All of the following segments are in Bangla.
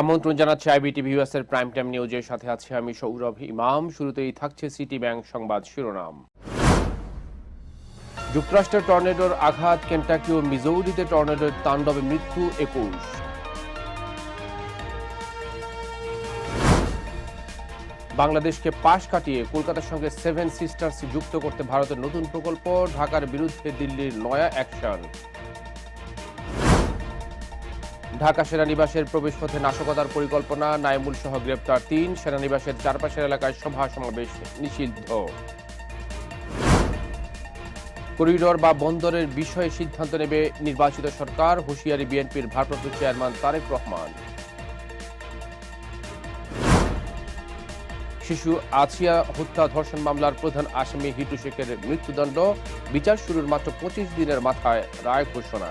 আমন্ত্রণ জানাচ্ছি আইবিটিভি ইউএসের প্রাইম টাইম নিউজের সাথে আছি আমি সৌরভ ইমাম। শুরুতেই থাকছে সিটি ব্যাংক সংবাদ শিরোনাম। যুক্তরাষ্ট্রের টর্নেডোর আঘাত, কেন্টাকি ও মিজৌরিতে টর্নেডোর তাণ্ডবে মৃত্যু একুশ। বাংলাদেশকে পাশ কাটিয়ে কলকাতার সঙ্গে সেভেন সিস্টার্স যুক্ত করতে ভারতের নতুন প্রকল্প, ঢাকার বিরুদ্ধে দিল্লির নয়া অ্যাকশন। ঢাকা সেনানিবাসের প্রবেশপথে নাশকতার পরিকল্পনা, নাইমুল সহ গ্রেপ্তার তিন। সেনানিবাসের চারপাশের এলাকায় সভা সমাবেশ নিষিদ্ধ। করিডোর বা বন্দরের বিষয়ে সিদ্ধান্ত নেবে নির্বাচিত সরকার, হুঁশিয়ারি বিএনপির ভারপ্রাপ্ত চেয়ারম্যান তারেক রহমান। শিশু আছিয়া হত্যা ধর্ষণ মামলার প্রধান আসামি হিটু শেখের মৃত্যুদণ্ড। বিচার শুরুর মাত্র পঁচিশ দিনের মাথায় রায় ঘোষণা।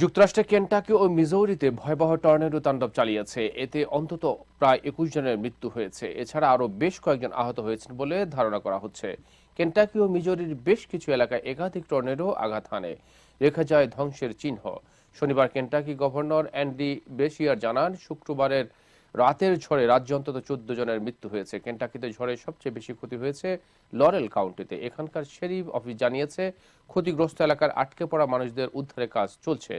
যুক্তরাষ্ট্রের কেন্টাকি ও মিজৌরিতে ভয়াবহ টর্নেডো তাণ্ডব চালিয়েছে। এতে অন্তত প্রায় একুশ জনের মৃত্যু হয়েছে। এছাড়া আরও বেশ কয়েকজন আহত হয়েছেন বলে ধারণা করা হচ্ছে। কেন্টাকি ও মিজৌরির বেশ কিছু এলাকায় একাধিক টর্নেডো আঘাত হানে। রেখা যায় ধ্বংসের চিহ্ন। শনিবার কেন্টাকি গভর্নর অ্যান্ডি বেশিয়ার জানান, শুক্রবারের রাতের ঝড়ে রাজ্যে অন্তত চোদ্দ জনের মৃত্যু হয়েছে। কেন্টাকিতে ঝড়ে সবচেয়ে বেশি ক্ষতি হয়েছে লরেল কাউন্টিতে। এখানকার শেরিফ অফিস জানিয়েছে, ক্ষতিগ্রস্ত এলাকার আটকে পড়া মানুষদের উদ্ধারের কাজ চলছে।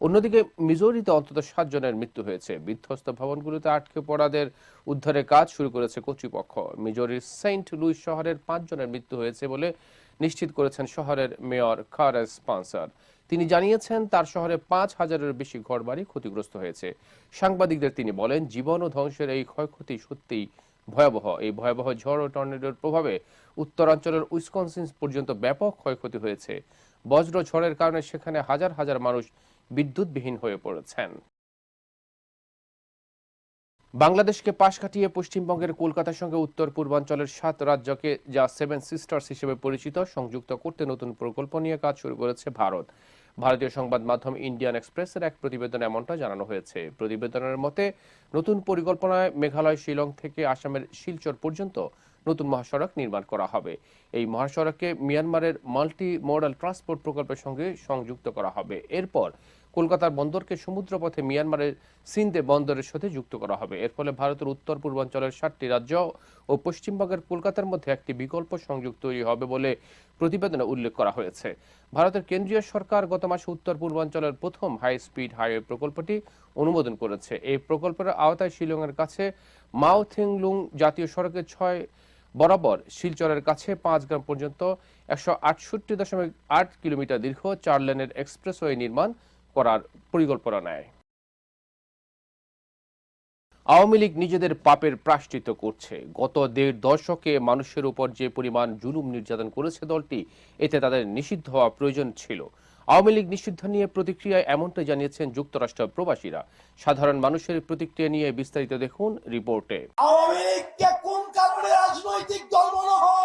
অন্যদিকে মিজোরিতে অন্তত সাত জনের মৃত্যু হয়েছে। বিধ্বস্ত ভবনগুলোতে আটকে পড়াদের উদ্ধারের কাজ শুরু করেছে কর্তৃপক্ষ। মিজোরির সেন্ট লুইস শহরের পাঁচ জনের মৃত্যু হয়েছে বলে নিশ্চিত করেছেন শহরের মেয়র খারেস স্পন্সর তিনি জানিয়েছেন, তার শহরে পাঁচ হাজারের বেশি ঘরবাড়ি ক্ষতিগ্রস্ত হয়েছে। সাংবাদিকদের তিনি বলেন, জীবন ও ধ্বংসের এই ক্ষয়ক্ষতি সত্যিই ভয়াবহ। এই ভয়াবহ ঝড় ও টর্নেডোর প্রভাবে উত্তরাঞ্চলের উইসকনসিন পর্যন্ত ব্যাপক ক্ষয়ক্ষতি হয়েছে। বজ্র ঝড়ের কারণে সেখানে হাজার হাজার মানুষ বিদ্যুৎবিহীন হয়ে পড়েছেন। বাংলাদেশকে পাশ কাটিয়ে পশ্চিমবঙ্গের কলকাতার সঙ্গে উত্তর পূর্বাঞ্চলের সাত রাজ্যকে যা সেভেন সিস্টার্স হিসেবে পরিচিত, সংযুক্ত করতে নতুন প্রকল্প নিয়ে কাজ শুরু করেছে ভারত। ভারতীয় সংবাদ মাধ্যম ইন্ডিয়ান এক্সপ্রেসের এক প্রতিবেদনে এমনটা জানানো হয়েছে। প্রতিবেদনের মতে, নতুন পরিকল্পনায় মেঘালয়, শিলং থেকে আসামের শিলচর পর্যন্ত নতুন মহাসড়ক নির্মাণ করা হবে। এই মহাসড়ককে মিয়ানমারের মাল্টি মডেল ট্রান্সপোর্ট প্রকল্পের সঙ্গে সংযুক্ত করা হবে। এরপর কলকাতার বন্দরকে সমুদ্রপথে মিয়ানমারের সিন্ধে বন্দরের সাথে যুক্ত করা হবে। এর ফলে ভারতের উত্তর পূর্বাঞ্চলের সাতটি রাজ্য ও পশ্চিমবঙ্গের কলকাতার মধ্যে একটি বিকল্প সংযোগ তৈরি হবে বলে প্রতিবেদনে উল্লেখ করা হয়েছে। ভারতের কেন্দ্রীয় সরকার গত মাসে উত্তর পূর্বাঞ্চলের প্রথম হাই স্পিড হাইওয়ে প্রকল্পটি অনুমোদন করেছে। এই প্রকল্পের আওতায় শিলংয়ের কাছে মাওথিংলুং জাতীয় সড়কের ছয় বরাবর শিলচরের কাছে পাঁচ গ্রাম পর্যন্ত একশো আটষট্টি দশমিক আট কিলোমিটার দীর্ঘ চার লেনের এক্সপ্রেসওয়ে নির্মাণ করার পরিকল্পনা নেয়। আওয়ামী লীগ নিজেদের পাপের প্রাশ্চিত করছে। গত দেড় দশকে মানুষের উপর যে পরিমাণ জুলুম নির্যাতন করেছে দলটি, এতে তাদের নিষিদ্ধ হওয়া প্রয়োজন ছিল। আওয়ামী লীগ নিষিদ্ধ নিয়ে প্রতিক্রিয়ায় এমনটাই জানিয়েছেন যুক্তরাষ্ট্র প্রবাসীরা। সাধারণ মানুষের প্রতিক্রিয়া নিয়ে বিস্তারিত দেখুন রিপোর্টে। আওয়ামী লীগকে কোন কারণে রাজনৈতিক দল মনে হয়?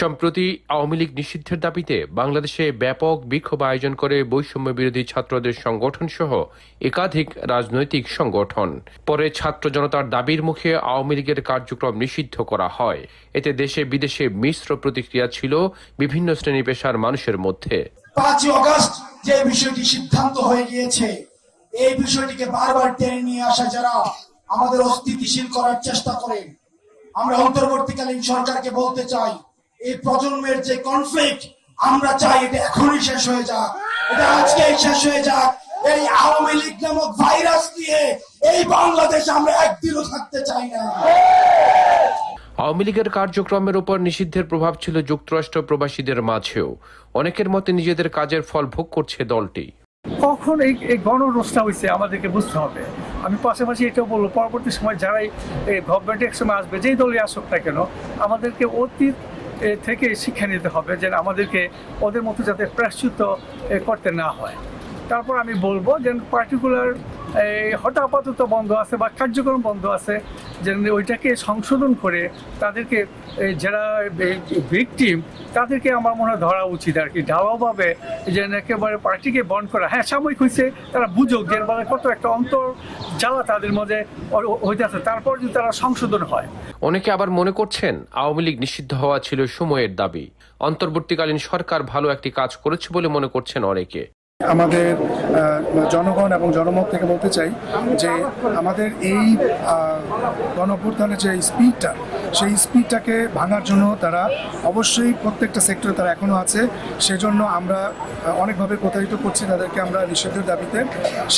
সম্প্রতি আওয়ামী লীগ নিষিদ্ধের দাবিতে বাংলাদেশে ব্যাপক বিক্ষোভ আয়োজন করে বৈষম্য বিরোধী ছাত্রদের সংগঠন সহ একাধিক রাজনৈতিক সংগঠন। পরে ছাত্র জনতার দাবির মুখে আওয়ামী লীগের কার্যক্রম নিষিদ্ধ করা হয়। এতে দেশে বিদেশে মিশ্র প্রতিক্রিয়া ছিল বিভিন্ন শ্রেণি পেশার মানুষের মধ্যে। পাঁচই অগস্ট যে বিষয়টি সিদ্ধান্ত হয়ে গিয়েছে, এই বিষয়টিকে বারবার টেনে নিয়ে আসা যারা আমাদের অস্থিতিশীল করার চেষ্টা করে, আমরা অন্তর্বর্তীকালীন সরকারকে বলতে চাই এই প্রজন্মের যে কনফ্লিক্ট আমরা চাই এটা এখনই শেষ হয়ে যাক। এটা আজকেই শেষ হয়ে যাক। এই আওয়ামী লীগ নামক ভাইরাস দিয়ে এই বাংলাদেশ আমরা একদিনও থাকতে চাই না। আওয়ামী লীগের কার্যক্রমের উপর নিষিদ্ধের প্রভাব ছিল যুক্তরাষ্ট্র প্রবাসীদের মাঝেও। অনেকের মতে নিজেদের কাজের ফল ভোগ করছে দলটি। কখন এই এই গণরোষটা হয়েছে আমাদেরকে বুঝতে হবে। আমি পাশাপাশি এটাও বলব পরবর্তী সময় যারাই এই গভর্নমেন্ট এক সময় আসবে যেই দলই আসুক না কেন আমাদেরকে অতীত থেকে শিক্ষা নিতে হবে যে আমাদেরকে ওদের মতো যাতে প্রাশ্চিত করতে না হয়। তারপর আমি বলব যে পার্টিকুলার এই হঠাৎ বন্ধ আছে বা কার্যক্রম বন্ধ আছে, যে ওইটাকে সংশোধন করে তাদেরকে যারা ভিকটিম তাদেরকে আমার মনে ধরা উচিত আর কি। ঢালাওভাবে যে একেবারে পার্টিকে বন্ধ করা। হ্যাঁ সাময়িক হয়েছে, তারা বুঝুক যে কত একটা অন্তর জ্বালা তাদের মধ্যে হইতেছে তারপর যদি তারা সংশোধন হয়। অনেকে আবার মনে করছেন, আওয়ামী লীগ নিষিদ্ধ হওয়া ছিল সময়ের দাবি। অন্তর্বর্তীকালীন সরকার ভালো একটি কাজ করেছে বলে মনে করছেন অনেকে। আমাদের জনগণ এবং জনমত থেকে বলতে চাই যে আমাদের এই গণঅভ্যুত্থানের যে স্পিডটা, সেই স্পিডটাকে ভাঙার জন্য তারা অবশ্যই প্রত্যেকটা সেক্টরে তারা এখনও আছে। সেজন্য আমরা অনেকভাবে প্রতারিত করছি, তাদেরকে আমরা নিষেধের দাবিতে।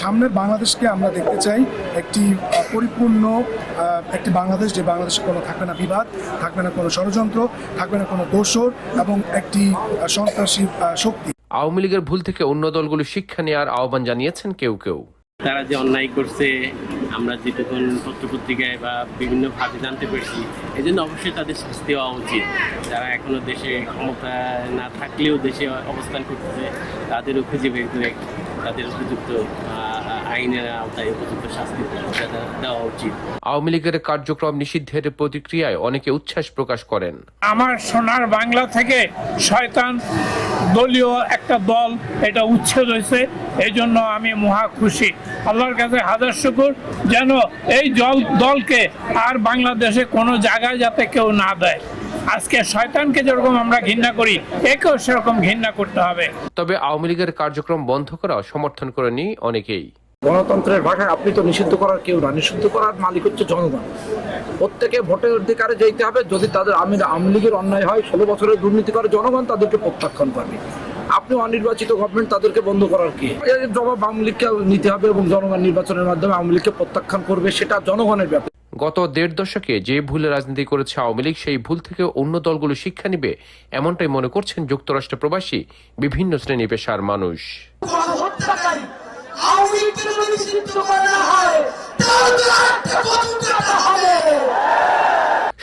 সামনের বাংলাদেশকে আমরা দেখতে চাই একটি পরিপূর্ণ একটি বাংলাদেশ যে বাংলাদেশে কোনো থাকবে না বিবাদ, থাকবে না কোনো ষড়যন্ত্র, থাকবে না কোনো দোষর এবং একটি সন্ত্রাসী শক্তি। আওয়ামী লীগের ভুল থেকে অন্য দলগুলো শিক্ষা নেওয়ার আহ্বান জানিয়েছেন কেউ কেউ। তারা যে অন্যায় করছে, আমরা যেটুকুন পত্রপত্রিকায় বা বিভিন্নভাবে জানতে পেরেছি এই জন্য অবশ্যই তাদের শাস্তি হওয়া উচিত। যারা এখনও দেশে ক্ষমতা না থাকলেও দেশে অবস্থান করতেছে, তাদেরও খুঁজে বের করে, তাদের উপযুক্ত আইনের আওতায় উপযুক্ত শাস্তি দেওয়া- উচিত। আওয়ামী লীগের কার্যক্রম নিষিদ্ধের প্রতিক্রিয়ায় অনেকে উচ্ছ্বাস প্রকাশ করেন। আমার সোনার বাংলা থেকে শয়তান দলীয় একটা দল এটা উচ্ছেদ হয়েছে। এই জন্য আমি মহা খুশি। আল্লাহর কাছে হাজার শুকুর যেন এই জল দলকে আর বাংলাদেশে কোনো জায়গায় যাতে কেউ না দেয়। আজকে শয়তানকে যেরকম আমরা ঘৃণা করি একেও সেরকম ঘৃণা করতে হবে। তবে আওয়ামী লীগের কার্যক্রম বন্ধ করাও সমর্থন করেনি অনেকেই। গণতন্ত্রের ভাষায় আপনি তো নিষিদ্ধ করার কেউ না। নিষিদ্ধ করার মালিক হচ্ছে জনগণ। প্রত্যেকে ভোটের অধিকারে যেতে হবে। যদি তাদের আমি আওয়ামী লীগের অন্যায় হয় ষোলো বছরের দুর্নীতি করে জনগণ তাদেরকে প্রত্যাখ্যান করবে। আপনি অনির্বাচিত গভর্নমেন্ট তাদেরকে বন্ধ করার কি? এর জবাব আওয়ামী লীগকে নিতে হবে এবং জনগণ নির্বাচনের মাধ্যমে আওয়ামী লীগকে প্রত্যাখ্যান করবে সেটা জনগণের ব্যাপার। গত দেড় দশকে যে ভুলে রাজনীতি করেছে আওয়ামী লীগ সেই ভুল থেকে অন্য দলগুলো শিক্ষা নিবে এমনটাই মনে করছেন যুক্তরাষ্ট্র প্রবাসী বিভিন্ন শ্রেণি পেশার মানুষ। আওয়ামী লীগকে যদি নিষিদ্ধ করা না হয় তাহলে একটা বদল হবে।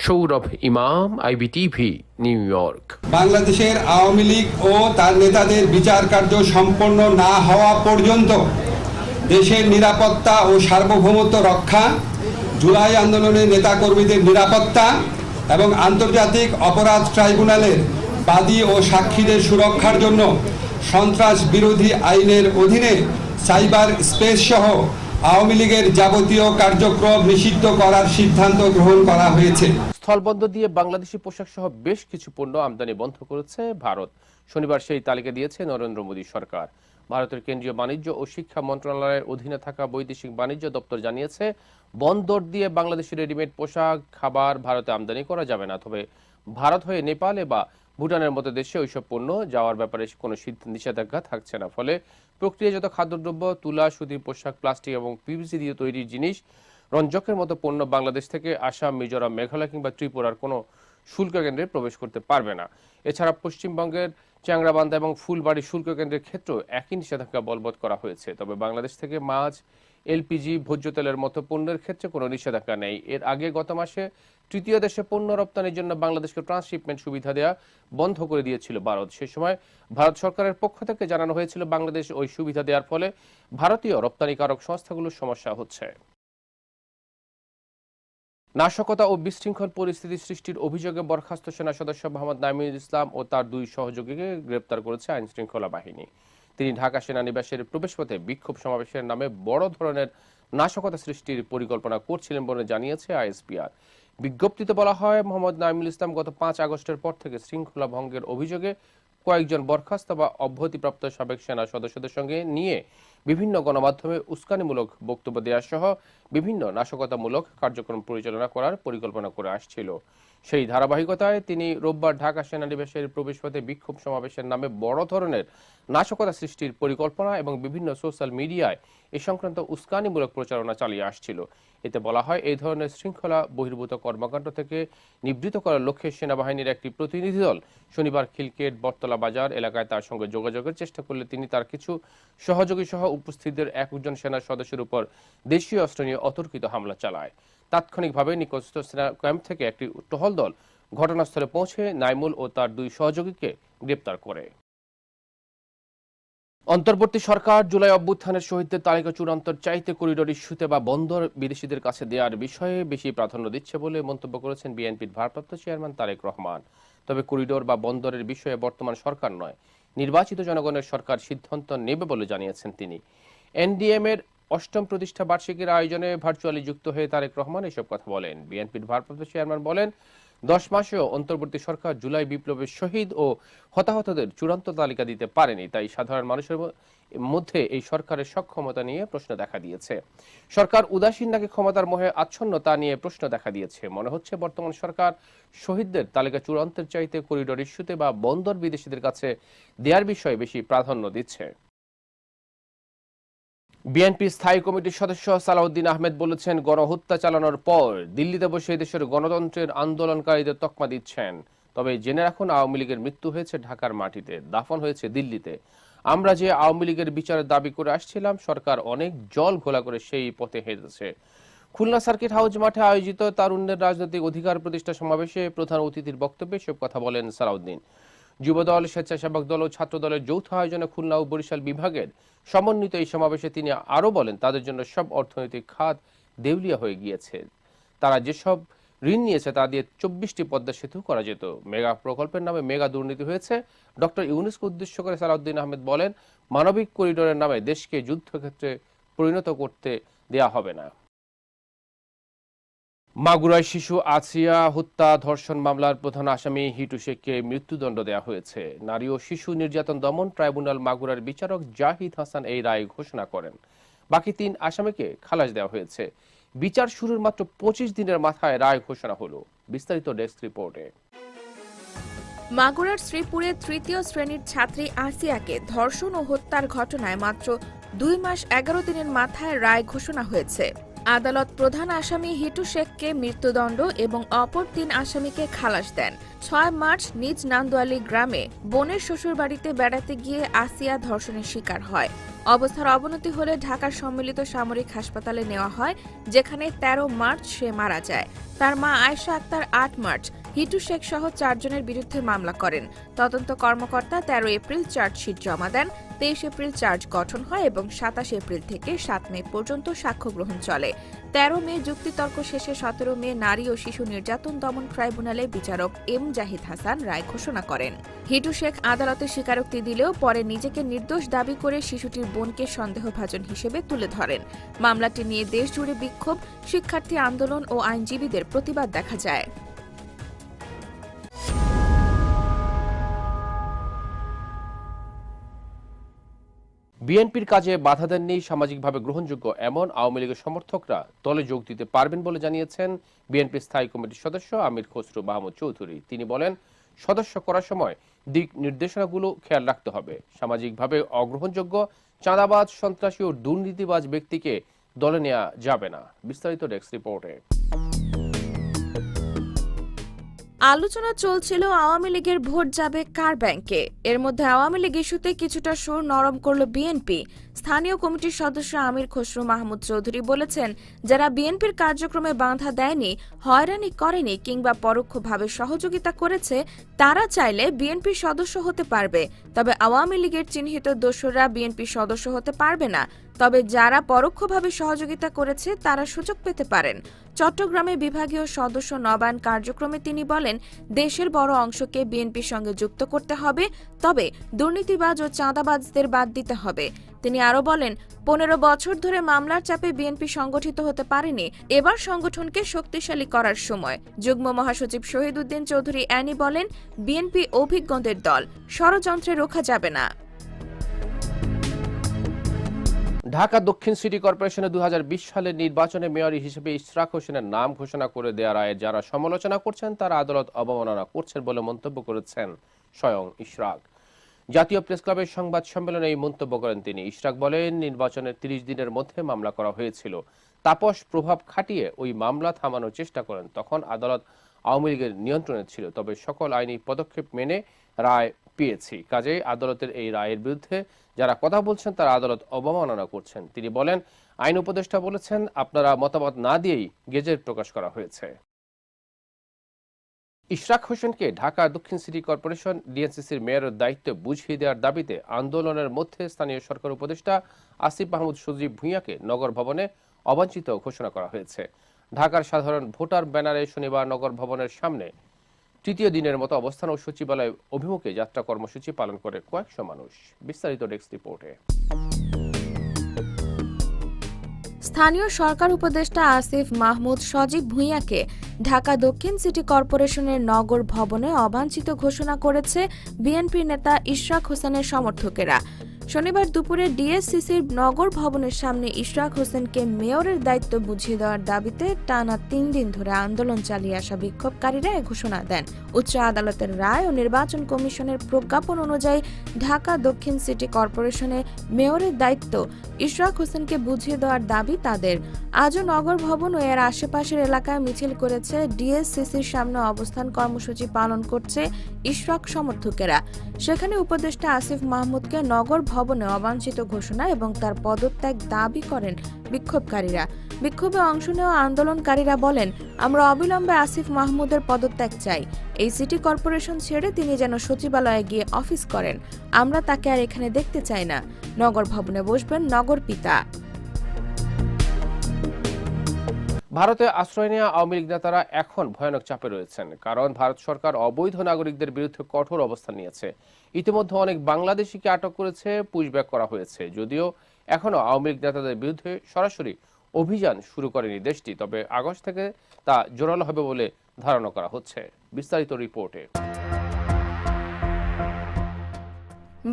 সৌরভ ইমাম আইবিটিভি নিউ ইয়র্ক। বাংলাদেশের আওয়ামী লীগ ও তার নেতাদের বিচার কার্য সম্পন্ন না হওয়া পর্যন্ত দেশের নিরাপত্তা ও সার্বভৌমত্ব রক্ষা জুলাই আন্দোলনের নেতাকর্মীদের নিরাপত্তা এবং আন্তর্জাতিক অপরাধ ট্রাইব্যুনালের বাদী ও সাক্ষীদের সুরক্ষার জন্য সন্ত্রাস বিরোধী আইনের অধীনে সাইবার স্পেস সহ আওয়ামী লীগের যাবতীয় কার্যক্রম নিষিদ্ধ করার সিদ্ধান্ত গ্রহণ করা হয়েছে। স্থলবন্দর দিয়ে বাংলাদেশি পোশাক সহ বেশ কিছু পণ্য আমদানি বন্ধ করেছে ভারত। শনিবার সেই তালিকা দিয়েছে নরেন্দ্র মোদী সরকার। ভারতের কেন্দ্রীয় বাণিজ্য ও শিক্ষা মন্ত্রণালয়ের অধীনে থাকা বৈদেশিক বাণিজ্য দপ্তর জানিয়েছে, বন্দর দিয়ে বাংলাদেশি রেডিমেড পোশাক, খাবার ভারতে আমদানি করা যাবে না। তবে ভারত হয়ে নেপালে বা ভুটানের মতো দেশে ওইসব পণ্য যাওয়ার ব্যাপারে কোনো নিষেধাজ্ঞা থাকছে না। ফলে প্রক্রিয়াজাত খাদ্যদ্রব্য, তুলা, সুতির পোশাক, প্লাস্টিক এবং পিভিসি দিয়ে তৈরি জিনিস, রঞ্জকের মতো পণ্য বাংলাদেশ থেকে আসাম, মিজোরাম, মেঘালয় কিংবা ত্রিপুরার কোনো শুল্ক কেন্দ্রে প্রবেশ করতে পারবে না। এছাড়া পশ্চিমবঙ্গের চ্যাংরাবান্ধা এবং ফুলবাড়ি শুল্ক কেন্দ্রের ক্ষেত্রেও একই নিষেধাজ্ঞা বলবৎ করা হয়েছে। তবে বাংলাদেশ থেকে মাছ, এলপিজি ভোজ্য তেলের মতো পণ্যের ক্ষেত্রে কোনো নিষেধাজ্ঞা নেই। এর আগে গত মাসে তৃতীয় দেশে পণ্য রপ্তানির জন্য বাংলাদেশকে ট্রান্সশিপমেন্ট সুবিধা দেওয়া বন্ধ করে দিয়েছিল ভারত। সে সময় ভারত সরকারের পক্ষ থেকে জানানো হয়েছিল বাংলাদেশ ওই সুবিধা দেওয়ার ফলে ভারতীয় রপ্তানিকারক সংস্থাগুলোর সমস্যা হচ্ছে। নাশকতা ও বিশৃঙ্খল পরিস্থিতি সৃষ্টির অভিযোগে বরখাস্ত সেনা সদস্য মোহাম্মদ নামিউল ইসলাম ও তার দুই সহযোগীকে গ্রেপ্তার করেছে আইন শৃঙ্খলা বাহিনী। তিনি ঢাকা সেনানিবাসের প্রবেশপথে বিক্ষোভ সমাবেশের নামে বড় ধরনের নাশকতা সৃষ্টির পরিকল্পনা করছিলেন বলে জানিয়েছে আইএসপিআর। বিজ্ঞপ্তিতে বলা হয়, মোহাম্মদ নাইমুল ইসলাম গত পাঁচ আগস্টের পর থেকে শৃঙ্খলা ভঙ্গের অভিযোগে কয়েকজন বরখাস্ত বা অব্যাহতিপ্রাপ্ত সাবেক সেনা সদস্যদের সঙ্গে নিয়ে বিভিন্ন গণমাধ্যমে উস্কানিমূলক বক্তব্য দেওয়া সহ বিভিন্ন নাশকতামূলক কার্যক্রম পরিচালনা করার পরিকল্পনা করে আসছিল। সেই ধারাবাহিকতায় তিনি রোববার ঢাকা সেনানিবাসের প্রবেশপথে বিক্ষোভ সমাবেশের নামে বড় ধরনের নাশকতা সৃষ্টির পরিকল্পনা এবং বিভিন্ন সোশ্যাল মিডিয়ায় এ সংক্রান্ত উস্কানিমূলক প্রচারণা চালিয়ে আসছিল। এতে বলা হয়, এই ধরনের শৃঙ্খলা বহির্ভূত কর্মকাণ্ড থেকে নিবৃত করার লক্ষ্যে সেনাবাহিনীর একটি প্রতিনিধি দল শনিবার খিলকেট, বটতলা বাজার এলাকায় তার সঙ্গে যোগাযোগের চেষ্টা করলে তিনি তার কিছু সহযোগী সহ উপস্থিতদের একজন সেনা সদস্যের উপর দেশীয় অস্ত্র নিয়ে অতর্কিত হামলা চালায়। তাৎক্ষণিকভাবে নিকটস্থ সেনা ক্যাম্প থেকে একটি টহল দল ঘটনাস্থলে পৌঁছে নাইমুল ও তার দুই সহযোগীকে গ্রেপ্তার করে। অন্তর্বর্তী সরকার জুলাই অভ্যুত্থানের শহীদদের তালিকা চূড়ান্তর চাইতে করিডোর ইস্যুতে বা বন্দর বিদেশিদের কাছে দেওয়ার বিষয়ে বেশি প্রাধান্য দিচ্ছে বলে মন্তব্য করেছেন বিএনপির ভারপ্রাপ্ত চেয়ারম্যান তারেক রহমান। তবে করিডোর বা বন্দরের বিষয়ে বর্তমান সরকার নয়, নির্বাচিত জনগণের সরকার সিদ্ধান্ত নেবে বলে জানিয়েছেন তিনি। এনডিএম এর অষ্টম প্রতিষ্ঠা বার্ষিকীর আয়োজনে ভার্চুয়ালি যুক্ত হয়ে তারেক রহমান এসব কথা বলেন। বিএনপির ভারপ্রাপ্ত চেয়ারম্যান বলেন, দশ মাসেও অন্তর্বর্তী সরকার জুলাই বিপ্লবের শহীদ ও হতাহতদের চূড়ান্ত তালিকা দিতে পারেনি, তাই সাধারণ মানুষের মধ্যে এই সরকারের সক্ষমতা নিয়ে প্রশ্ন দেখা দিয়েছে। সরকার উদাসীন নাকি ক্ষমতার মোহে আচ্ছন্ন তা নিয়ে প্রশ্ন দেখা দিয়েছে। মনে হচ্ছে বর্তমান সরকার শহীদদের তালিকা চূড়ান্তের চাইতে করিডোর ইস্যুতে বা বন্দর বিদেশিদের কাছে দেয়ার বিষয়ে বেশি প্রাধান্য দিচ্ছে। বিএনপি স্থায়ী কমিটির সদস্য সালাউদ্দিন আহমেদ বলেছেন, গণহত্যা চালানোর পর দিল্লিতে বসে দেশের গণতন্ত্রের আন্দোলনকারীদের তকমা দিচ্ছেন। তবে জেনে রাখুন, আওয়ামী লীগের মৃত্যু হয়েছে ঢাকার মাটিতে, দাফন হয়েছে দিল্লিতে। আমরা যে আওয়ামী লীগের বিচারের দাবি করে আসছিলাম, সরকার অনেক জল ঘোলা করে সেই পথে হেঁটেছে। খুলনা সার্কিট হাউস মাঠে আয়োজিত তারুণ্যের রাজনৈতিক অধিকার প্রতিষ্ঠা সমাবেশে প্রধান অতিথির বক্তব্যে সব কথা বলেন সালাউদ্দিন। যুবদল, স্বেচ্ছাসেবক দল ও ছাত্র দলের যৌথ আয়োজনে খুলনা ও বরিশাল বিভাগের সমন্বিত এই সমাবেশে তিনি আরও বলেন, তাদের জন্য সব অর্থনৈতিক খাত দেউলিয়া হয়ে গিয়েছে। তারা যেসব ঋণ নিয়েছে তা দিয়ে চব্বিশটি পদ্মা সেতু করা যেত। মেগা প্রকল্পের নামে মেগা দুর্নীতি হয়েছে। ডক্টর ইউনেস্কো উদ্দেশ্য করে সালাউদ্দিন আহমেদ বলেন, মানবিক করিডোরের নামে দেশকে যুদ্ধক্ষেত্রে পরিণত করতে দেয়া হবে না। মাগুরায় শিশু আসিয়া হত্যা, ধর্ষণ মামলার প্রধান আসামি হিটু শেখকে মৃত্যুদণ্ড দেওয়া হয়েছে। নারী ও শিশু নির্যাতন দমন ট্রাইব্যুনাল মাগুরার বিচারক জাহিদ হাসান এই রায় ঘোষণা করেন। বাকি তিন আসামিকে খালাস দেওয়া হয়েছে। বিচার শুরুর মাত্র পঁচিশ দিনের মাথায় রায় ঘোষণা হলো। বিস্তারিত ডেস্ক রিপোর্টে। মাগুরার শ্রীপুরে তৃতীয় শ্রেণির ছাত্রী আসিয়াকে ধর্ষণ ও হত্যার ঘটনায় মাত্র দুই মাস এগারো দিনের মাথায় রায় ঘোষণা হয়েছে। আদালত প্রধান আসামি হিটু শেখকে মৃত্যুদণ্ড এবং অপর তিন আসামিকে খালাস দেন। ছয় মার্চ নিজ নান্দোয়ালি গ্রামে বোনের শ্বশুরবাড়িতে বেড়াতে গিয়ে আসিয়া ধর্ষণের শিকার হয়। অবস্থার অবনতি হলে ঢাকার সম্মিলিত সামরিক হাসপাতালে নেওয়া হয়, যেখানে ১৩ মার্চ সে মারা যায়। তার মা আয়েশা আক্তার আট মার্চ হিটু শেখ সহ চারজনের বিরুদ্ধে মামলা করেন। তদন্ত কর্মকর্তা তেরো এপ্রিল চার্জশিট জমা দেন, তেইশ এপ্রিল চার্জ গঠন হয় এবং সাতাশ এপ্রিল থেকে সাত মে পর্যন্ত সাক্ষ্য গ্রহণ চলে। তেরো মে যুক্তিতর্ক শেষে সতেরো মে নারী ও শিশু নির্যাতন দমন ট্রাইব্যুনালে বিচারক এম জাহিদ হাসান রায় ঘোষণা করেন। হিটু শেখ আদালতে স্বীকারোক্তি দিলেও পরে নিজেকে নির্দোষ দাবি করে শিশুটির বোনকে সন্দেহভাজন হিসেবে তুলে ধরেন। মামলাটি নিয়ে দেশজুড়ে বিক্ষোভ, শিক্ষার্থী আন্দোলন ও আইনজীবীদের প্রতিবাদ দেখা যায়। বিএনপির কাজে বাধা দেননি সামাজিকভাবে গ্রহণযোগ্য এমন আওয়ামী লীগের সমর্থকরা। দলে যোগ দিতে পারবেন বলে জানিয়েছেন বিএনপির স্থায়ী কমিটির সদস্য আমির খসরু মাহমুদ চৌধুরী। তিনি বলেন, সদস্য করার সময় দিক নির্দেশনাগুলো খেয়াল রাখতে হবে। সামাজিকভাবে অগ্রহণযোগ্য, চাঁদাবাজ, সন্ত্রাসী ও দুর্নীতিবাজ ব্যক্তিকে দলে নেওয়া যাবে না। বিস্তারিত ডেস্ক রিপোর্টে। আলোচনা চলছিল আওয়ামী লীগের ভোট যাবে কার ব্যাংকে? এর মধ্যে আওয়ামী লীগ ইস্যুতে কিছুটা সুর নরম করল বিএনপি। স্থানীয় কমিটির সদস্য আমির খসরু মাহমুদ চৌধুরী বলেছেন, যারা বিএনপির কার্যক্রমে বাধা দেয়নি, হয়রানি করেনি কিংবা পরোক্ষভাবে সহযোগিতা করেছে, তারা চাইলে বিএনপির সদস্য হতে পারবে। তবে আওয়ামী লীগের চিহ্নিত দোসররা বিএনপির সদস্য হতে পারবে না। তবে যারা পরোক্ষভাবে সহযোগিতা করেছে, তারা সুযোগ পেতে পারেন। চট্টগ্রামে বিভাগীয় সদস্য নবায়ন কার্যক্রমে তিনি বলেন, দেশের বড় অংশকে বিএনপির সঙ্গে যুক্ত করতে হবে, তবে দুর্নীতিবাজ ও চাঁদাবাজদের বাদ দিতে হবে। তিনি আরও বলেন, পনেরো বছর ধরে মামলার চাপে বিএনপি সংগঠিত হতে পারেনি, এবার সংগঠনকে শক্তিশালী করার সময়। যুগ্ম মহাসচিব শহীদুদ্দিন চৌধুরী অ্যানি বলেন, বিএনপি অভিজ্ঞদের দল, ষড়যন্ত্রে রোখা যাবে না। ঢাকা দক্ষিণ সিটি কর্পোরেশনে দু সালের নির্বাচনে মেয়র হিসেবে ইশরাক হোসেনের নাম ঘোষণা করে দেওয়া রায়ে যারা সমালোচনা করছেন, তারা আদালত অবমাননা করছেন বলে মন্তব্য করেছেন স্বয়ং ইশরাক। জাতীয় প্রেস ক্লাবের সংবাদ সম্মেলনে এই মন্তব্য করেন তিনি। ইশরাক বলেন, নির্বাচনের তিরিশ দিনের মধ্যে মামলা করা হয়েছিল। তাপস প্রভাব খাটিয়ে ওই মামলা থামানোর চেষ্টা করেন। তখন আদালত আওয়ামী লীগের নিয়ন্ত্রণে ছিল। তবে সকল আইনি পদক্ষেপ মেনে রায় পেয়েছি। কাজেই আদালতের এই রায়ের বিরুদ্ধে যারা কথা বলছেন, তারা আদালত অবমাননা করছেন। তিনি বলেন, আইন উপদেষ্টা বলেছেন, আপনারা মতামত না দিয়েই গেজেট প্রকাশ করা হয়েছে। ইশরাক হোসেনকে ঢাকা দক্ষিণ সিটি কর্পোরেশন ডিএনসিসির মেয়রের দায়িত্ব বুঝিয়ে দেওয়ার দাবিতে আন্দোলনের মধ্যে স্থানীয় সরকার উপদেষ্টা আসিফ মাহমুদ সজীব ভূঁইয়াকে নগর ভবনে অবাঞ্ছিত ঘোষণা করা হয়েছে। ঢাকার সাধারণ ভোটার ব্যানারে শনিবার নগর ভবনের সামনে তৃতীয় দিনের মতো অবস্থান ও সচিবালয় অভিমুখে যাত্রা কর্মসূচি পালন করে কয়েকশো মানুষ। বিস্তারিত ডেস্ক রিপোর্টে। স্থানীয় সরকার উপদেষ্টা আসিফ মাহমুদ সজীব ভূঁইয়াকে ঢাকা দক্ষিণ সিটি কর্পোরেশনের নগর ভবনে অবাঞ্ছিত ঘোষণা করেছে বিএনপি নেতা ইশরাক হোসেনের সমর্থকেরা। শনিবার দুপুরে ডিএসসিসির নগর ভবনের সামনে ইশরাক হোসেনকে মেয়রের দায়িত্ব বুঝিয়ে দেওয়ার দাবিতে টানা তিন দিন ধরে আন্দোলন চালিয়ে আসা বিক্ষোভকারীরা এ ঘোষণা দেন। উচ্চ আদালতের রায় ও নির্বাচন কমিশনের প্রজ্ঞাপন অনুযায়ী ঢাকা দক্ষিণ সিটি কর্পোরেশনে মেয়রের দায়িত্ব ইশরাক হোসেনকে বুঝিয়ে দেওয়ার দাবি তাদের। আজও নগর ভবন ও এর আশেপাশের এলাকায় মিছিল করেছে ডিএসসিসির সামনে অবস্থান কর্মসূচি পালন করছে ইশরাক সমর্থকেরা। সেখানে উপদেষ্টা আসিফ মাহমুদকে নগর ভবনে অবাঞ্ছিত ঘোষণা এবং তার পদত্যাগ দাবি করেন বিক্ষোভকারীরা। বিক্ষোভে অংশ নেওয়া আন্দোলনকারীরা বলেন, আমরা অবিলম্বে আসিফ মাহমুদের পদত্যাগ চাই। এই সিটি কর্পোরেশন ছেড়ে তিনি যেন সচিবালয়ে গিয়ে অফিস করেন। আমরা তাকে আর এখানে দেখতে চাই না। নগর ভবনে বসবেন নগর পিতা। ভারতে আশ্রয় নেওয়া আওয়ামী লীগ নেতারা এখন ভয়ানক চাপে রয়েছেন, কারণ ভারত সরকার অবৈধ নাগরিকদের বিরুদ্ধে কঠোর অবস্থান নিয়েছে। ইতিমধ্যে অনেক বাংলাদেশিকে আটক করেছে, পুশব্যাক করা হয়েছে। যদিও এখনও আওয়ামী লীগ নেতাদের বিরুদ্ধে সরাসরি অভিযান শুরু করেনি দেশটি, তবে আগস্ট থেকে তা জোরালো হবে বলে ধারণা করা হচ্ছে। বিস্তারিত রিপোর্টে।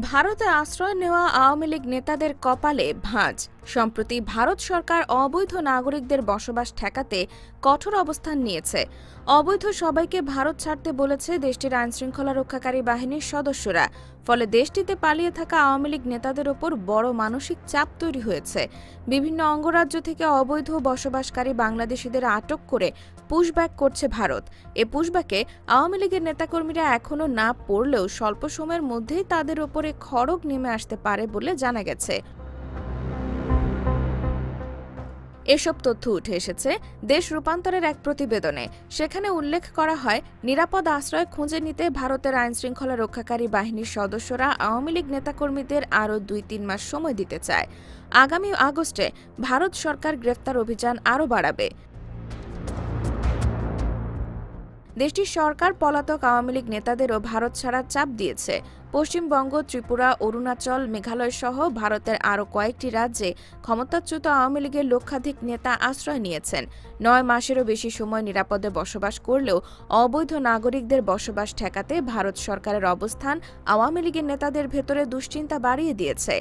ভারতে আশ্রয় নেওয়া আওয়ামী লীগ নেতাদের কপালে ভাঁজ সম্প্রতি ভারত সরকার অবৈধ নাগরিকদের বসবাস ঠেকাতে কঠোর অবস্থান নিয়েছে। অবৈধ সবাইকে ভারত ছাড়তে বলেছে দেশটির আইনশৃঙ্খলা রক্ষাকারী বাহিনীর সদস্যরা। ফলে দেশটিতে পালিয়ে থাকা আওয়ামী লীগ নেতাদের ওপর বড় মানসিক চাপ তৈরি হয়েছে। বিভিন্ন অঙ্গরাজ্য থেকে অবৈধ বসবাসকারী বাংলাদেশিদের আটক করে পুশব্যাক করছে ভারত। এ পুশব্যাকে আওয়ামী লীগের নেতাকর্মীরা এখনও না পড়লেও স্বল্প সময়ের মধ্যেই তাদের ওপরে খড়গ নেমে আসতে পারে বলে জানা গেছে। এসব তথ্য উঠে এসেছে দেশ রূপান্তরের এক প্রতিবেদনে। সেখানে উল্লেখ করা হয়, নিরাপদ আশ্রয় খুঁজে নিতে ভারতের আইনশৃঙ্খলা রক্ষাকারী বাহিনীর সদস্যরা আওয়ামী লীগ নেতাকর্মীদের আরও দুই তিন মাস সময় দিতে চায়। আগামী আগস্টে ভারত সরকার গ্রেফতার অভিযান আরও বাড়াবে। দেশটির সরকার পলাতক আওয়ামী লীগ নেতাদেরও ভারত ছাড়ার চাপ দিয়েছে। পশ্চিমবঙ্গ, ত্রিপুরা, অরুণাচল মেঘালয় সহ ভারতের আরও কয়েকটি রাজ্যে ক্ষমতাচ্যুত আওয়ামী লীগের লক্ষাধিক নেতা আশ্রয় নিয়েছেন। নয় মাসেরও বেশি সময় নিরাপদে বসবাস করলেও অবৈধ নাগরিকদের বসবাস ঠেকাতে ভারত সরকারের অবস্থান আওয়ামী লীগের নেতাদের ভেতরে দুশ্চিন্তা বাড়িয়ে দিয়েছে।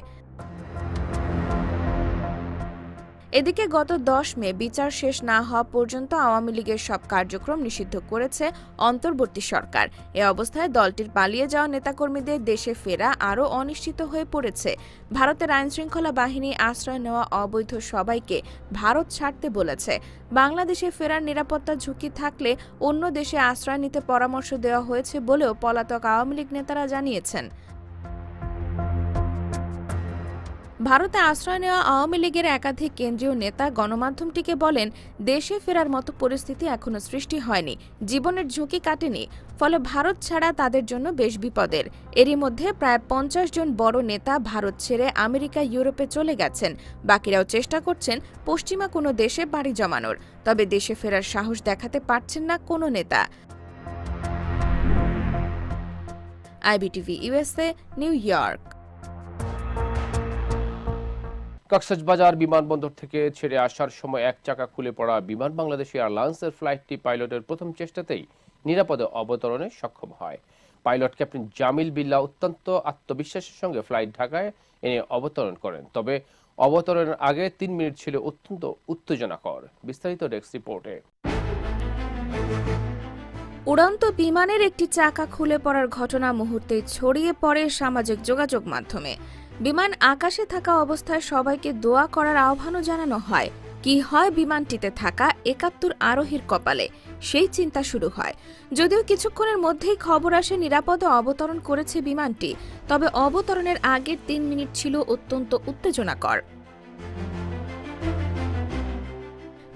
এদিকে গত দশ মে বিচার শেষ না হওয়া পর্যন্ত আওয়ামী লীগের সব কার্যক্রম নিষিদ্ধ করেছে অন্তর্বর্তী সরকার। এ অবস্থায় দলটির পালিয়ে যাওয়া নেতাকর্মীদের দেশে ফেরা আরও অনিশ্চিত হয়ে পড়েছে। ভারতের আইনশৃঙ্খলা বাহিনী আশ্রয় নেওয়া অবৈধ সবাইকে ভারত ছাড়তে বলেছে। বাংলাদেশে ফেরার নিরাপত্তা ঝুঁকি থাকলে অন্য দেশে আশ্রয় নিতে পরামর্শ দেওয়া হয়েছে বলেও পলাতক আওয়ামী লীগ নেতারা জানিয়েছেন। ভারতে আশ্রয় নেওয়া আওয়ামী লীগের একাধিক কেন্দ্রীয় নেতা গণমাধ্যমটিকে বলেন, দেশে ফেরার মতো পরিস্থিতি এখনও সৃষ্টি হয়নি। জীবনের ঝুঁকি কাটেনি, ফলে ভারত ছাড়া তাদের জন্য বেশ বিপদের। এরই মধ্যে প্রায় পঞ্চাশ জন বড় নেতা ভারত ছেড়ে আমেরিকা, ইউরোপে চলে গেছেন। বাকিরাও চেষ্টা করছেন পশ্চিমা কোনো দেশে বাড়ি জমানোর, তবে দেশে ফেরার সাহস দেখাতে পারছেন না কোনো নেতা। IBTV USA New York. Cox's Bazar বিমানবন্দর থেকে ছেড়ে আসার সময় এক চাকা খুলে পড়া বিমান বাংলাদেশ এয়ারলাইন্সের ফ্লাইটটি পাইলটের প্রথম চেষ্টাতেই নিরাপদে অবতরণে সক্ষম হয়। পাইলট ক্যাপ্টেন জামিল বিল্লা অত্যন্ত আত্মবিশ্বাসের সঙ্গে ফ্লাইট ঢাকায় এনে অবতরণ করেন। তবে অবতরণের আগে তিন মিনিট ছিল অত্যন্ত উত্তেজনাকর। বিস্তারিত ডেস্ক রিপোর্টে। উড়ন্ত বিমানের একটি চাকা খুলে পড়ার ঘটনা মুহূর্তে ছড়িয়ে পড়ে সামাজিক যোগাযোগ মাধ্যমে। বিমান আকাশে থাকা অবস্থায় সবাইকে দোয়া করার আহ্বানও জানানো হয়। কি হয় বিমানটিতে থাকা একাত্তর আরোহীর কপালে? সেই চিন্তা শুরু হয়। যদিও কিছুক্ষণের মধ্যেই খবর আসে নিরাপদে অবতরণ করেছে বিমানটি, তবে অবতরণের আগের তিন মিনিট ছিল অত্যন্ত উত্তেজনাকর।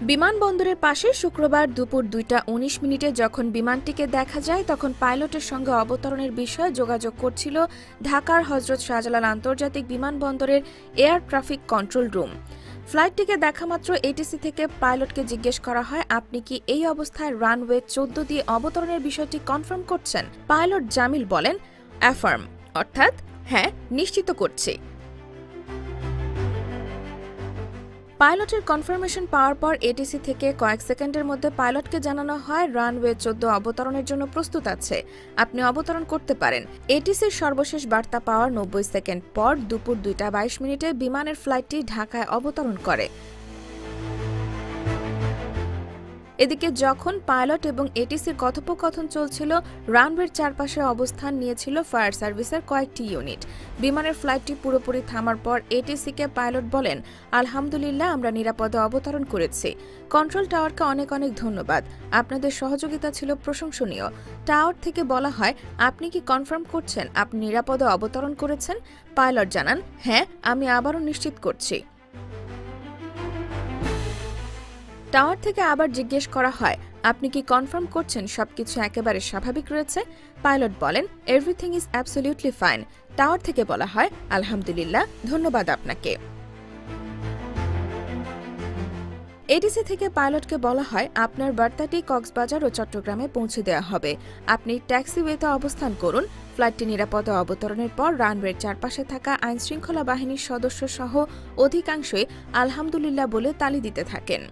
বিমানবন্দরের পাশে শুক্রবার দুপুর দুইটা উনিশ মিনিটে যখন বিমানটিকে দেখা যায়, তখন পাইলটের সঙ্গে অবতরণের বিষয়ে যোগাযোগ করছিল ঢাকার হজরত শাহজালাল আন্তর্জাতিক বিমানবন্দরের এয়ার ট্রাফিক কন্ট্রোল রুম। ফ্লাইটটিকে দেখা মাত্র এটিসি থেকে পাইলটকে জিজ্ঞেস করা হয়, আপনি কি এই অবস্থায় রানওয়ে চোদ্দ দিয়ে অবতরণের বিষয়টি কনফার্ম করছেন? পাইলট জামিল বলেন, অ্যাফার্ম, অর্থাৎ হ্যাঁ নিশ্চিত করছি। পাইলটের কনফার্মেশন পাওয়ার পর এটিসি থেকে কয়েক সেকেন্ডের মধ্যে পাইলটকে জানানো হয় রানওয়ে চোদ্দ অবতরণের জন্য প্রস্তুত আছে। আপনি অবতরণ করতে পারেন। এটিসির সর্বশেষ বার্তা পাওয়ার নব্বই সেকেন্ড পর দুপুর দুইটা বাইশ মিনিটে বিমানের ফ্লাইটটি ঢাকায় অবতরণ করে। এদিকে যখন পাইলট এবং এটিসির কথোপকথন চলছিল, রানওয়ের চারপাশে অবস্থান নিয়েছিল ফায়ার সার্ভিসের কয়েকটি ইউনিট। বিমানের ফ্লাইটটি পুরোপুরি থামার পর এটিসিকে পাইলট বলেন, আলহামদুলিল্লাহ, আমরা নিরাপদে অবতরণ করেছি। কন্ট্রোল টাওয়ারকে অনেক অনেক ধন্যবাদ। আপনাদের সহযোগিতা ছিল প্রশংসনীয়। টাওয়ার থেকে বলা হয়, আপনি কি কনফার্ম করছেন আপনি নিরাপদে অবতরণ করেছেন? পাইলট জানান হ্যাঁ আমি আবারও নিশ্চিত করছি। টাওয়ার থেকে আবার জিজ্ঞেস করা হয়, আপনি কি কনফার্ম করছেন সবকিছু একেবারে স্বাভাবিক রয়েছে? পাইলট বলেন everything is absolutely fine tower থেকে বলা হয়, আলহামদুলিল্লাহ, ধন্যবাদ আপনাকে। এডিসি থেকে পাইলটকে বলা হয়, আপনার বার্তাটি কক্সবাজার ও চট্টগ্রামে পৌঁছে দেওয়া হবে। আপনি ট্যাক্সিওয়েতে অবস্থান করুন। ফ্লাইটটি নিরাপদে অবতরণের পর রানওয়ের চারপাশে থাকা আইনশৃঙ্খলা বাহিনীর সদস্য সহ অধিকাংশই আলহামদুলিল্লাহ বলে তালি দিতে থাকেন।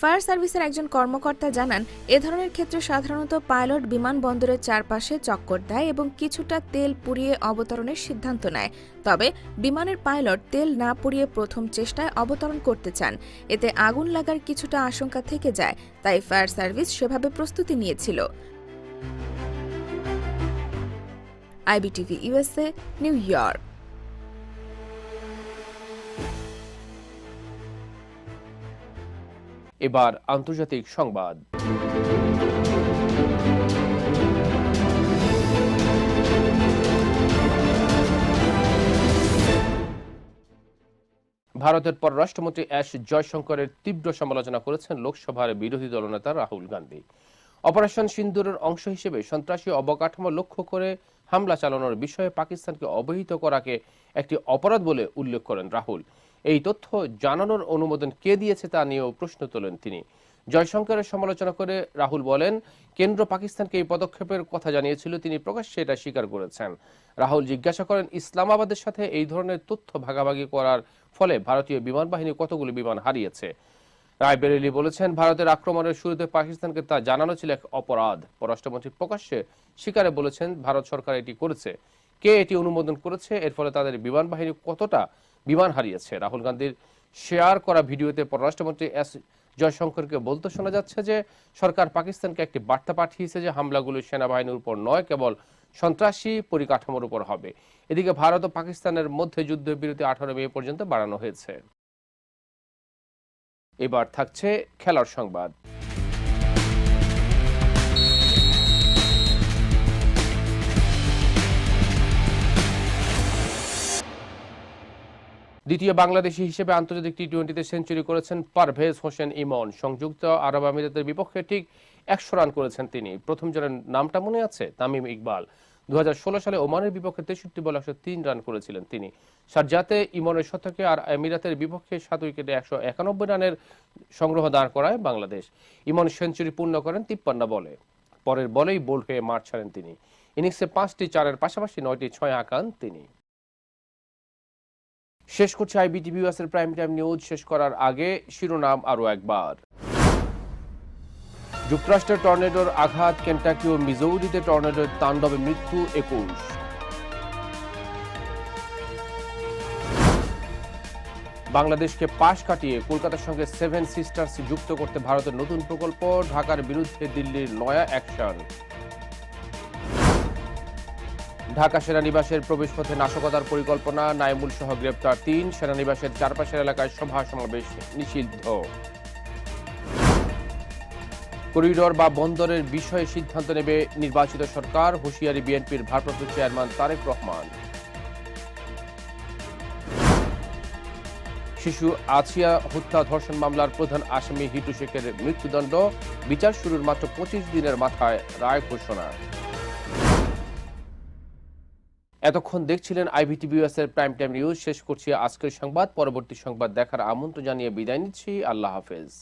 ফায়ার সার্ভিসের একজন কর্মকর্তা জানান, এ ধরনের ক্ষেত্রে সাধারণত পাইলট বিমানবন্দরের চারপাশে চক্কর দেয় এবং কিছুটা তেল পুড়িয়ে অবতরণের সিদ্ধান্ত নেয়। তবে বিমানের পাইলট তেল না পুড়িয়ে প্রথম চেষ্টায় অবতরণ করতে চান। এতে আগুন লাগার কিছুটা আশঙ্কা থেকে যায়, তাই ফায়ার সার্ভিস সেভাবে প্রস্তুতি নিয়েছিল। IBTV USA New York. এবার আন্তর্জাতিক সংবাদ। ভারতের পররাষ্ট্রমন্ত্রী এস জয়শঙ্করের তীব্র সমালোচনা করেছেন লোকসভার বিরোধী দলনেতা রাহুল গান্ধী। অপারেশন সিন্দুরের অংশ হিসেবে সন্ত্রাসী অবকাঠামো লক্ষ্য করে হামলা চালানোর বিষয়ে পাকিস্তানকে অবহিত করাকে একটি অপরাধ বলে উল্লেখ করেন রাহুল। এই তথ্য জানানোর অনুমোদন কে দিয়েছে তা নিয়েও প্রশ্ন তোলেন তিনি। জয়শঙ্করের সমালোচনা করে রাহুল বলেন, কেন্দ্র পাকিস্তানকে এই পদক্ষেপের কথা জানিয়েছিল, তিনি প্রকাশ্যে এটা স্বীকার করেছেন। রাহুল জিজ্ঞাসা করেন, ইসলামাবাদের সাথে এই ধরনের তথ্য ভাগাভাগি করার ফলে ভারতীয় বিমান বাহিনী কতগুলো বিমান হারিয়েছে? রায়বেরেলি বলেছেন, ভারতের আক্রমণের শুরুতে পাকিস্তানকে তা জানানো ছিল এক অপরাধ। পররাষ্ট্রমন্ত্রী প্রকাশ্যে স্বীকারে বলেছেন, ভারত সরকার এটি করেছে। কে এটি অনুমোদন করেছে? এর ফলে তাদের বিমান বাহিনী কতটা বিমান হারিয়েছে। রাহুল গান্ধীর শেয়ার করা ভিডিওতে পররাষ্ট্রমন্ত্রী এস জয়শঙ্করকে বলতে শোনা যাচ্ছে যে, সরকার পাকিস্তানকে একটি বার্তা পাঠিয়েছে যে, হামলাগুলো সেনাবাহিনীর উপর নয়, কেবল সন্ত্রাসী পরিকাঠামোর উপর হবে। এদিকে ভারত ও পাকিস্তানের মধ্যে যুদ্ধবিরতি আঠারো মে পর্যন্ত বাড়ানো হয়েছে। এবার থাকছে খেলার সংবাদ। দ্বিতীয় বাংলাদেশি হিসেবে আন্তর্জাতিক টি টোয়েন্টিতে সেঞ্চুরি করেছেন পারভেজ হোসেন ইমন। সংযুক্ত আরব আমিরাতের বিপক্ষে ঠিক একশো রান করেছেন তিনি। প্রথম জনের নামটা মনে আছে? তামিম ইকবাল। দুহাজার ষোলো সালে ওমানের বিপক্ষে তেষট্টি বল একশো তিন রান করেছিলেন তিনি। সারজাতে ইমনের শতকে আর আমিরাতের বিপক্ষে সাত উইকেটে একশো একানব্বই রানের সংগ্রহ দাঁড় করায় বাংলাদেশ। ইমন সেঞ্চুরি পূর্ণ করেন তিপ্পান্ন বলে। পরের বলেই বোল্ড হয়ে মাঠ ছাড়েন তিনি। ইনিংসে পাঁচটি চারের পাশাপাশি নয়টি ছয় আঁকান তিনি। শেষ করছে আইবিটিভি এর প্রাইম টাইম নিউজ, শেষ করার আগে শিরোনাম আরও একবার। যুক্তরাষ্ট্রের টর্নেডোর আঘাত, কেন্টাকি ও মিজৌরিতে টর্নেডোর তাণ্ডবে মৃত্যু একুশ। বাংলাদেশকে পাশ কাটিয়ে কলকাতার সঙ্গে সেভেন সিস্টার্স যুক্ত করতে ভারতের নতুন প্রকল্প, ঢাকার বিরুদ্ধে দিল্লির নয়া অ্যাকশন। ঢাকা সেনানিবাসের প্রবেশপথে নাশকতার পরিকল্পনা, নাইমুল সহ গ্রেপ্তার তিন। সেনানিবাসের চারপাশের এলাকায় সভা সমাবেশ নিষিদ্ধ। করিডোর বা বন্দরের বিষয়ে সিদ্ধান্ত নেবে নির্বাচিত সরকার, হুঁশিয়ারি বিএনপির ভারপ্রাপ্ত চেয়ারম্যান তারেক রহমান। শিশু আছিয়া হত্যা ধর্ষণ মামলার প্রধান আসামি হিটু শেখের মৃত্যুদণ্ড। বিচার শুরুর মাত্র পঁচিশ দিনের মাথায় রায় ঘোষণা। এতক্ষণ দেখছিলেন আইভিটিভিএস এর প্রাইম টাইম নিউজ শেষ করছি আজকের সংবাদ। পরবর্তী সংবাদ দেখার আমন্ত্রণ জানিয়ে বিদায় নিচ্ছি। আল্লাহ হাফেজ।